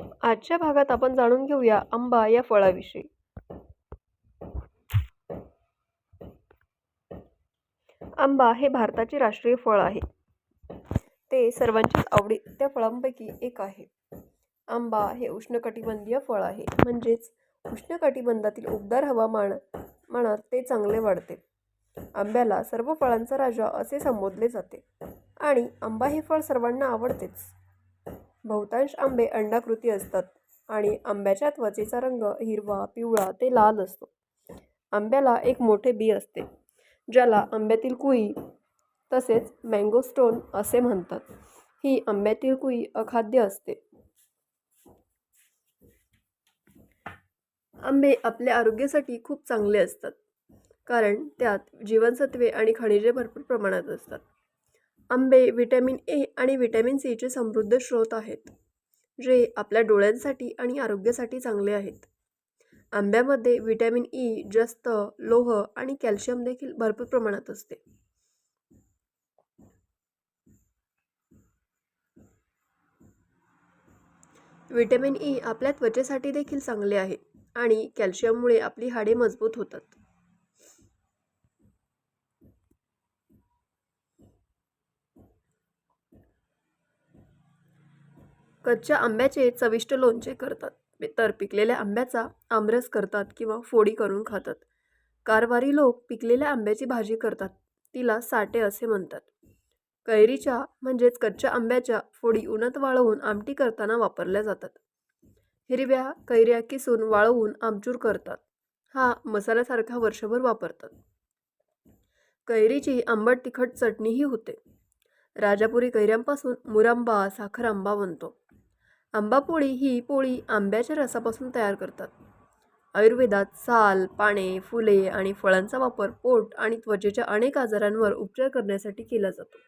आजच्या भागात आपण जाणून घेऊया आंबा या फळाविषयी. आंबा हे भारताचे राष्ट्रीय फळ आहे. ते सर्वांच्याच आवडीच्या फळांपैकी एक आहे. आंबा हे उष्णकटिबंधीय फळ आहे. म्हणजेच उष्णकटिबंधातील उबदार हवामान मानात ते चांगले वाढते. आंब्याला सर्व फळांचा राजा असे संबोधले जाते. आणि आंबा हे फळ सर्वांना आवडतेच. बहुतांश आंबे अंडाकृती असतात आणि आंब्याच्या त्वचेचा रंग हिरवा पिवळा ते लाल असतो. आंब्याला एक मोठे बी असते ज्याला आंब्यातील कुई तसेच मँगो स्टोन असे म्हणतात. ही आंब्यातील कुई अखाद्य असते. आंबे आपल्या आरोग्यासाठी खूप चांगले असतात कारण त्यात जीवनसत्वे आणि खनिजे भरपूर प्रमाणात असतात. आंबे व्हिटॅमिन ए आणि व्हिटॅमिन सीचे समृद्ध स्रोत आहेत जे आपल्या डोळ्यांसाठी आणि आरोग्यासाठी चांगले आहेत. आंब्यामध्ये व्हिटॅमिन ई जास्त लोह आणि कॅल्शियम देखील भरपूर प्रमाणात असते. व्हिटॅमिन ई आपल्या त्वचेसाठी देखील चांगले आहे आणि कॅल्शियममुळे आपली हाडे मजबूत होतात. कच्च्या आंब्याचे चविष्ट लोणचे करतात. तर पिकलेल्या आंब्याचा आमरस करतात किंवा फोडी करून खातात. कारवारी लोक पिकलेल्या आंब्याची भाजी करतात. तिला साटे असे म्हणतात. कैरीच्या म्हणजेच कच्च्या आंब्याच्या फोडी उन्हात वाळवून आमटी करताना वापरल्या जातात. हिरव्या कैऱ्या किसून वाळवून आमचूर करतात. हा मसाल्यासारखा वर्षभर वापरतात. कैरीची आंबट तिखट चटणीही होते. राजापुरी कैऱ्यांपासून मुरांबा साखर आंबा बनतो. आंबापोळी ही पोळी आंब्याच्या रसापासून तयार करतात. आयुर्वेदात साल पाने फुले आणि फळांचा वापर पोट आणि त्वचेच्या अनेक आजारांवर उपचार करण्यासाठी केला जातो.